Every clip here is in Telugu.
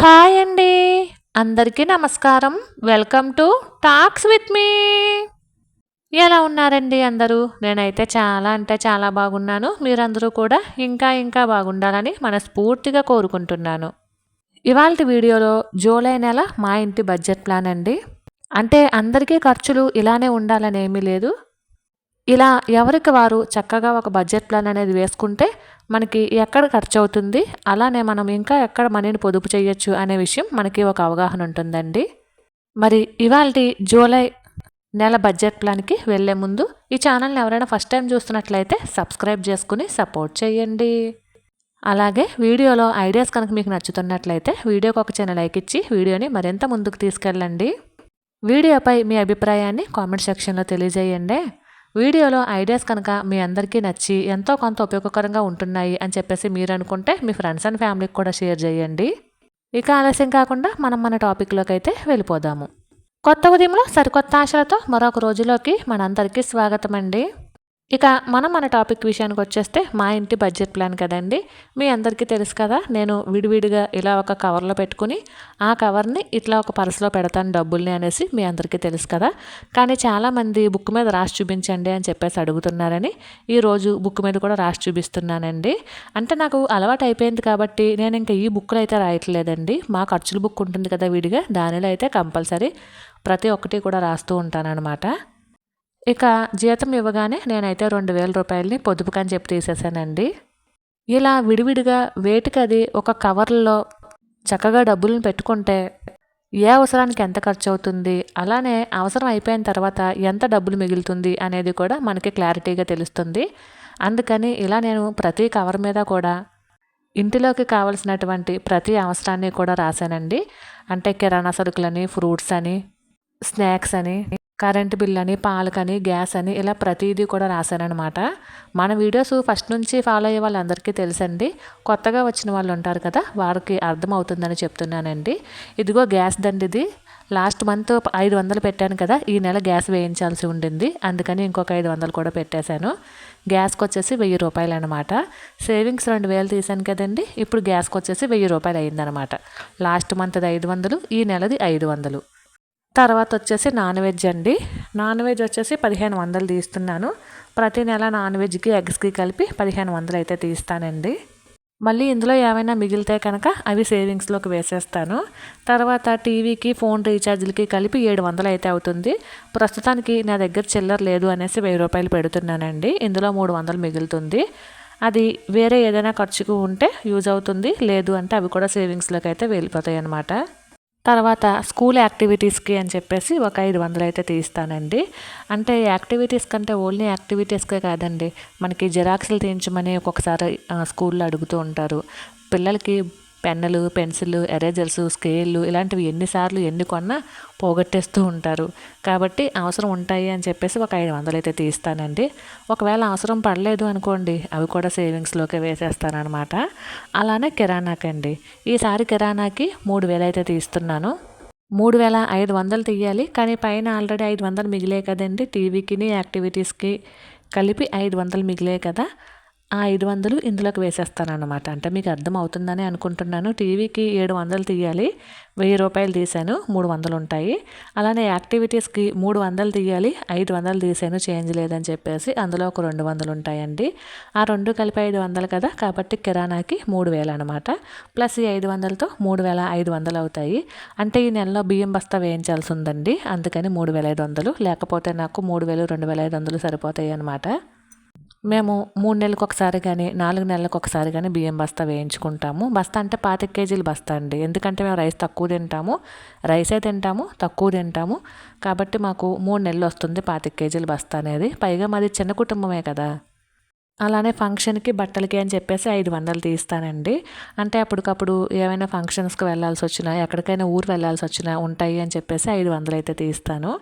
హాయ్ అండి. అందరికీ నమస్కారం. Welcome to talks with me. ఎలా ఉన్నారండి అందరూ? నేనైతే చాలా అంటే చాలా బాగున్నాను. మీరందరూ కూడా ఇంకా ఇంకా బాగుండాలని మనస్ఫూర్తిగా కోరుకుంటున్నాను. ఇవాళ వీడియోలో జూలై నెల మా ఇంటి బడ్జెట్ ప్లాన్ అండి. అంటే అందరికీ ఖర్చులు ఇలానే ఉండాలని ఏమీ లేదు. ఇలా ఎవరికి వారు చక్కగా ఒక బడ్జెట్ ప్లాన్ అనేది వేసుకుంటే మనకి ఎక్కడ ఖర్చు అవుతుంది అలానే మనం ఇంకా ఎక్కడ మనీని పొదుపు చేయొచ్చు అనే విషయం మనకి ఒక అవగాహన ఉంటుందండి. మరి ఇవాళ జూలై నెల బడ్జెట్ ప్లాన్కి వెళ్ళే ముందు ఈ ఛానల్ని ఎవరైనా ఫస్ట్ టైం చూస్తున్నట్లయితే సబ్స్క్రైబ్ చేసుకుని సపోర్ట్ చేయండి. అలాగే వీడియోలో ఐడియాస్ కనుక మీకు నచ్చుతున్నట్లయితే వీడియోకి ఒక చిన్న లైక్ ఇచ్చి వీడియోని మరింత ముందుకు తీసుకెళ్ళండి. వీడియోపై మీ అభిప్రాయాన్ని కామెంట్ సెక్షన్లో తెలియజేయండి. వీడియోలో ఐడియాస్ కనుక మీ అందరికీ నచ్చి ఎంతో కొంత ఉపయోగకరంగా ఉంటున్నాయి అని చెప్పేసి మీరు అనుకుంటే మీ ఫ్రెండ్స్ అండ్ ఫ్యామిలీకి కూడా షేర్ చేయండి. ఇక ఆలస్యం కాకుండా మనం మన టాపిక్లోకి అయితే వెళ్ళిపోదాము. కొత్త ఉదయంలో సరికొత్త ఆశలతో మరొక రోజులోకి మనందరికీ స్వాగతం అండి ఇక మనం మన టాపిక్ విషయానికి వచ్చేస్తే మా ఇంటి బడ్జెట్ ప్లాన్ కదండి. మీ అందరికీ తెలుసు కదా నేను విడివిడిగా ఇలా ఒక కవర్లో పెట్టుకుని ఆ కవర్ని ఇట్లా ఒక పర్సులో పెడతాను డబ్బుల్ని అనేసి మీ అందరికీ తెలుసు కదా. కానీ చాలామంది బుక్ మీద రాసి చూపించండి అని చెప్పేసి అడుగుతున్నారని ఈరోజు బుక్ మీద కూడా రాసి చూపిస్తున్నానండి. అంటే నాకు అలవాటు అయిపోయింది కాబట్టి నేను ఇంకా ఈ బుక్లో అయితే రాయట్లేదండి. మా ఖర్చుల బుక్ ఉంటుంది కదా విడిగా దానిలో అయితే కంపల్సరీ ప్రతి ఒక్కటి కూడా రాస్తూ ఉంటానన్నమాట. ఇక జీతం ఇవ్వగానే నేనైతే రెండు వేల రూపాయలని పొదుపుకని చెప్పి తీసేసానండి. ఇలా విడివిడిగా వేటికది ఒక కవర్లో చక్కగా డబ్బులను పెట్టుకుంటే ఏ అవసరానికి ఎంత ఖర్చు అవుతుంది అలానే అవసరం అయిపోయిన తర్వాత ఎంత డబ్బులు మిగులుతుంది అనేది కూడా మనకి క్లారిటీగా తెలుస్తుంది. అందుకని ఇలా నేను ప్రతి కవర్ మీద కూడా ఇంటిలోకి కావలసినటువంటి ప్రతి అవసరాన్ని కూడా రాశానండి. అంటే కిరాణా సరుకులని ఫ్రూట్స్ అని స్నాక్స్ అని. కరెంట్ బిల్ అని పాలకని గ్యాస్ అని ఇలా ప్రతిదీ కూడా రాశానమాట మన వీడియోస్ ఫస్ట్ నుంచి ఫాలో అయ్యే వాళ్ళందరికీ తెలుసండి. కొత్తగా వచ్చిన వాళ్ళు ఉంటారు కదా వారికి అర్థమవుతుందని చెప్తున్నానండి. ఇదిగో గ్యాస్ దండి ఇది లాస్ట్ మంత్ ఐదు వందలు పెట్టాను కదా ఈ నెల గ్యాస్ వేయించాల్సి ఉండింది. అందుకని ఇంకొక ఐదు వందలు కూడా పెట్టేశాను. గ్యాస్కి వచ్చేసి వెయ్యి రూపాయలు అనమాట సేవింగ్స్ రెండు వేలు తీశాను కదండి ఇప్పుడు గ్యాస్కి వచ్చేసి వెయ్యి రూపాయలు అయిందనమాట లాస్ట్ మంత్ది ఐదు వందలు ఈ నెలది ఐదు వందలు. తర్వాత వచ్చేసి నాన్ వెజ్ అండి. నాన్ వెజ్ వచ్చేసి పదిహేను వందలు తీస్తున్నాను. ప్రతి నెల నాన్ వెజ్కి ఎగ్స్కి కలిపి పదిహేను వందలు అయితే తీస్తానండి. మళ్ళీ ఇందులో ఏమైనా మిగిలితే కనుక అవి సేవింగ్స్లోకి వేసేస్తాను. తర్వాత టీవీకి ఫోన్ రీఛార్జ్లకి కలిపి ఏడు వందలు అయితే అవుతుంది. ప్రస్తుతానికి నా దగ్గర చిల్లర లేదు అనేసి వెయ్యి రూపాయలు పెడుతున్నానండి. ఇందులో మూడు వందలు మిగులుతుంది. అది వేరే ఏదైనా ఖర్చుకు ఉంటే యూజ్ అవుతుంది. లేదు అంటే అవి కూడా సేవింగ్స్లోకి అయితే వెళ్ళిపోతాయి అన్నమాట తర్వాత స్కూల్ యాక్టివిటీస్కి అని చెప్పేసి ఒక ఐదు వందలు అయితే తీస్తానండి. అంటే యాక్టివిటీస్ కంటే ఓన్లీ యాక్టివిటీస్కే కాదండి మనకి జిరాక్స్లు తీయించమని ఒక్కొక్కసారి స్కూల్లో అడుగుతూ ఉంటారు. పిల్లలకి పెన్నులు పెన్సిల్ ఎరేజర్స్ స్కేళ్ళు ఇలాంటివి ఎన్నిసార్లు ఎన్ని కొన్నా పోగొట్టేస్తూ ఉంటారు. కాబట్టి అవసరం ఉంటాయి అని చెప్పేసి ఒక ఐదు వందలు అయితే తీస్తానండి. ఒకవేళ అవసరం పడలేదు అనుకోండి అవి కూడా సేవింగ్స్లోకి వేసేస్తానమాట అలానే కిరాణాకండి. ఈసారి కిరాణాకి మూడు వేలు అయితే తీస్తున్నాను. మూడు వేల ఐదు వందలు తీయాలి కానీ పైన ఆల్రెడీ ఐదు వందలు మిగిలే కదండి. టీవీకిని యాక్టివిటీస్కి కలిపి ఐదు వందలు మిగిలే కదా. ఆ ఐదు వందలు ఇందులోకి వేసేస్తాను అనమాట అంటే మీకు అర్థం అవుతుందని అనుకుంటున్నాను. టీవీకి ఏడు వందలు తీయాలి వెయ్యి రూపాయలు తీసాను మూడు వందలు ఉంటాయి. అలానే యాక్టివిటీస్కి మూడు వందలు తీయాలి ఐదు వందలు తీసాను చేంజ్ లేదని చెప్పేసి అందులో ఒక రెండు వందలు ఉంటాయండి. ఆ రెండు కలిపి ఐదు వందలు కదా కాబట్టి కిరాణాకి మూడు వేలు అనమాట ప్లస్ ఈ ఐదు వందలతో మూడు వేల ఐదు వందలు అవుతాయి. అంటే ఈ నెలలో బియ్యం బస్తా వేయించాల్సి ఉందండి. అందుకని మూడు వేల ఐదు వందలు లేకపోతే నాకు మూడు వేలు రెండు వేల ఐదు వందలు సరిపోతాయి అనమాట మేము మూడు నెలలకు ఒకసారి కానీ నాలుగు నెలలకు ఒకసారి కానీ బియ్యం బస్తా వేయించుకుంటాము. బస్తా అంటే పాతిక కేజీలు బస్తా అండి. ఎందుకంటే మేము రైస్ తక్కువ తింటాము. రైసే తింటాము తక్కువ తింటాము. కాబట్టి మాకు మూడు నెలలు వస్తుంది పాతిక కేజీలు బస్తా అనేది. పైగా మాది చిన్న కుటుంబమే కదా. అలానే ఫంక్షన్కి బట్టలకి అని చెప్పేసి ఐదు వందలు తీస్తానండి. అంటే అప్పటికప్పుడు ఏమైనా ఫంక్షన్స్కి వెళ్ళాల్సి వచ్చినా ఎక్కడికైనా ఊరు వెళ్ళాల్సి వచ్చినా ఉంటాయి అని చెప్పేసి ఐదు వందలు అయితే తీస్తాను.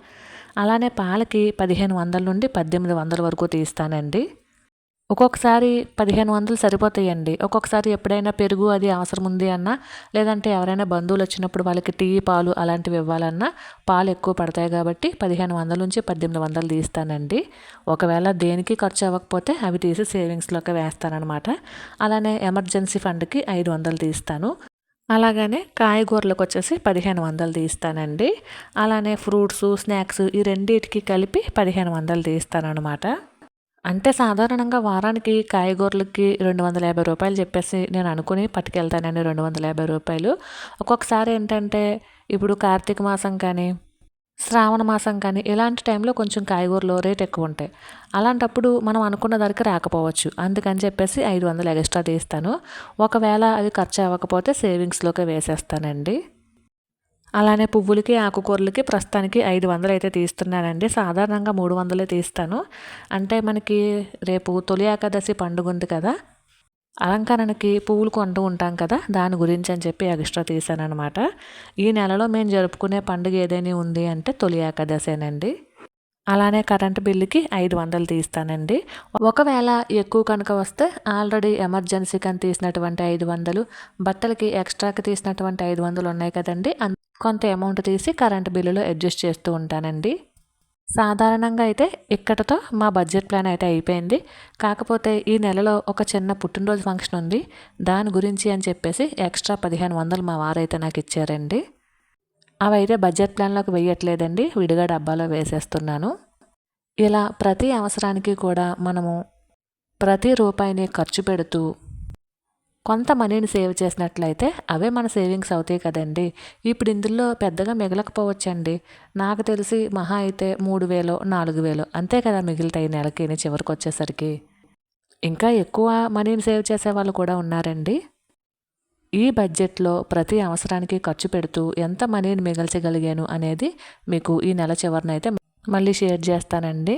అలానే పాలకి పదిహేను వందల నుండి పద్దెనిమిది వందల వరకు తీస్తానండి. ఒక్కొక్కసారి పదిహేను వందలు సరిపోతాయండి. ఒక్కొక్కసారి ఎప్పుడైనా పెరుగు అది అవసరం ఉంది అన్నా లేదంటే ఎవరైనా బంధువులు వచ్చినప్పుడు వాళ్ళకి టీ పాలు అలాంటివి ఇవ్వాలన్నా పాలు ఎక్కువ పడతాయి కాబట్టి పదిహేను వందల నుంచి పద్దెనిమిది వందలు తీస్తానండి. ఒకవేళ దేనికి ఖర్చు అవ్వకపోతే అవి తీసి సేవింగ్స్లోకి వేస్తానమాట అలానే ఎమర్జెన్సీ ఫండ్కి ఐదు వందలు తీస్తాను. అలాగనే కాయగూరలకు వచ్చేసి పదిహేను వందలు తీస్తానండి. అలానే ఫ్రూట్స్ స్నాక్స్ ఈ రెండింటికి కలిపి పదిహేను వందలు తీస్తానమాట అంటే సాధారణంగా వారానికి కాయగూరలకి రెండు వందల యాభై రూపాయలు చెప్పేసి నేను అనుకుని పట్టుకెళ్తానండి రెండు వందల యాభై రూపాయలు. ఒక్కొక్కసారి ఏంటంటే ఇప్పుడు కార్తీక మాసం కానీ శ్రావణ మాసం కానీ ఇలాంటి టైంలో కొంచెం కాయగూరలు రేట్ ఎక్కువ ఉంటాయి. అలాంటప్పుడు మనం అనుకున్న ధరకి రాకపోవచ్చు. అందుకని చెప్పేసి ఐదు వందలు ఎక్స్ట్రా తీస్తాను. ఒకవేళ అవి ఖర్చు అవ్వకపోతే సేవింగ్స్లోకి వేసేస్తానండి. అలానే పువ్వులకి ఆకుకూరలకి ప్రస్తుతానికి ఐదు వందలు అయితే తీస్తున్నానండి. సాధారణంగా మూడు వందలే తీస్తాను. అంటే మనకి రేపు తొలి ఏకాదశి పండుగ ఉంది కదా అలంకరణకి పువ్వులు కొంటూ ఉంటాం కదా దాని గురించి అని చెప్పి ఎక్స్ట్రా తీసానమాట ఈ నెలలో మేము జరుపుకునే పండుగ ఏదైనా ఉంది అంటే తొలి ఏకాదశేనండి. అలానే కరెంటు బిల్లుకి ఐదు వందలు తీస్తానండి. ఒకవేళ ఎక్కువ కనుక వస్తే ఆల్రెడీ ఎమర్జెన్సీకి అని తీసినటువంటి ఐదు వందలు బట్టలకి ఎక్స్ట్రాకి తీసినటువంటి ఐదు వందలు ఉన్నాయి కదండి. కొంత అమౌంట్ తీసి కరెంట్ బిల్లులో అడ్జస్ట్ చేస్తూ ఉంటానండి. సాధారణంగా అయితే ఇక్కడతో మా బడ్జెట్ ప్లాన్ అయితే అయిపోయింది. కాకపోతే ఈ నెలలో ఒక చిన్న పుట్టినరోజు ఫంక్షన్ ఉంది. దాని గురించి అని చెప్పేసి ఎక్స్ట్రా పదిహేను వందలు మా వారైతే నాకు ఇచ్చారండి. అవి అయితే బడ్జెట్ ప్లాన్లోకి వేయట్లేదండి విడిగా డబ్బాలో వేసేస్తున్నాను. ఇలా ప్రతి అవసరానికి కూడా మనము ప్రతి రూపాయిని ఖర్చు పెడుతూ కొంత మనీని సేవ్ చేసినట్లయితే అవే మన సేవింగ్స్ అవుతాయి కదండి. ఇప్పుడు ఇందులో పెద్దగా మిగలకపోవచ్చండి. నాకు తెలిసి మహా అయితే మూడు వేలు నాలుగు వేలు అంతే కదా మిగులుతాయి నెలకి చివరికి వచ్చేసరికి. ఇంకా ఎక్కువ మనీని సేవ్ చేసే వాళ్ళు కూడా ఉన్నారండి. ఈ బడ్జెట్లో ప్రతి అవసరానికి ఖర్చు పెడుతూ ఎంత మనీని మిగల్చగలిగాను అనేది మీకు ఈ నెల చివరినైతే మళ్ళీ షేర్ చేస్తానండి.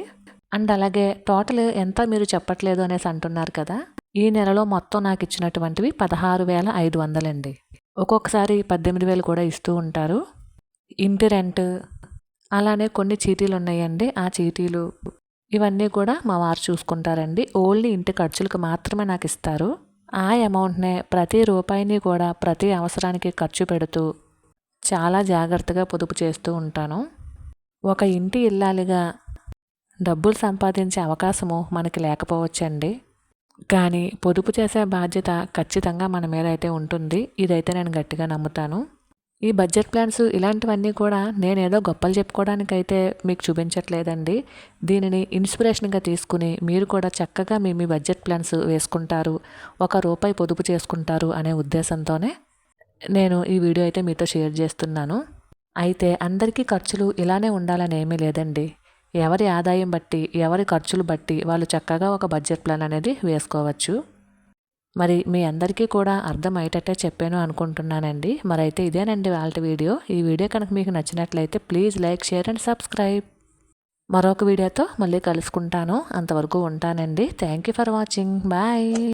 అండ్ అలాగే టోటల్ ఎంత మీరు చెప్పట్లేదు అనేసి అంటున్నారు కదా. ఈ నెలలో మొత్తం నాకు ఇచ్చినటువంటివి పదహారు వేల ఐదు వందలండి. ఒక్కొక్కసారి పద్దెనిమిది వేలు కూడా ఇస్తూ ఉంటారు. ఇంటి రెంట్ అలానే కొన్ని చీటీలు ఉన్నాయండి. ఆ చీటీలు ఇవన్నీ కూడా మా వారు చూసుకుంటారండి. ఓన్లీ ఇంటి ఖర్చులకు మాత్రమే నాకు ఇస్తారు. ఆ అమౌంట్నే ప్రతి రూపాయిని కూడా ప్రతి అవసరానికి ఖర్చు పెడుతూ చాలా జాగ్రత్తగా పొదుపు చేస్తూ ఉంటాను. ఒక ఇంటి ఇల్లాలిగా డబ్బులు సంపాదించే అవకాశము మనకి లేకపోవచ్చండి. కానీ పొదుపు చేసే బాధ్యత ఖచ్చితంగా మన మీద అయితే ఉంటుంది. ఇదైతే నేను గట్టిగా నమ్ముతాను. ఈ బడ్జెట్ ప్లాన్స్ ఇలాంటివన్నీ కూడా నేను ఏదో గొప్పలు చెప్పుకోవడానికైతే మీకు చూపించట్లేదండి. దీనిని ఇన్స్పిరేషన్గా తీసుకుని మీరు కూడా చక్కగా మీ మీ బడ్జెట్ ప్లాన్స్ వేసుకుంటారు. ఒక రూపాయి పొదుపు చేసుకుంటారు అనే ఉద్దేశంతోనే నేను ఈ వీడియో అయితే మీతో షేర్ చేస్తున్నాను. అయితే అందరికీ ఖర్చులు ఇలానే ఉండాలని ఏమీ లేదండి. ఎవరి ఆదాయం బట్టి ఎవరి ఖర్చులు బట్టి వాళ్ళు చక్కగా ఒక బడ్జెట్ ప్లాన్ అనేది వేసుకోవచ్చు. మరి మీ అందరికీ కూడా అర్థమయ్యేటట్టే చెప్పాను అనుకుంటున్నానండి. మరి అయితే ఇదేనండి వాళ్ళ వీడియో. ఈ వీడియో కనుక మీకు నచ్చినట్లయితే please like share and subscribe. మరొక వీడియోతో మళ్ళీ కలుసుకుంటాను. అంతవరకు ఉంటానండి. Thank you for watching. Bye.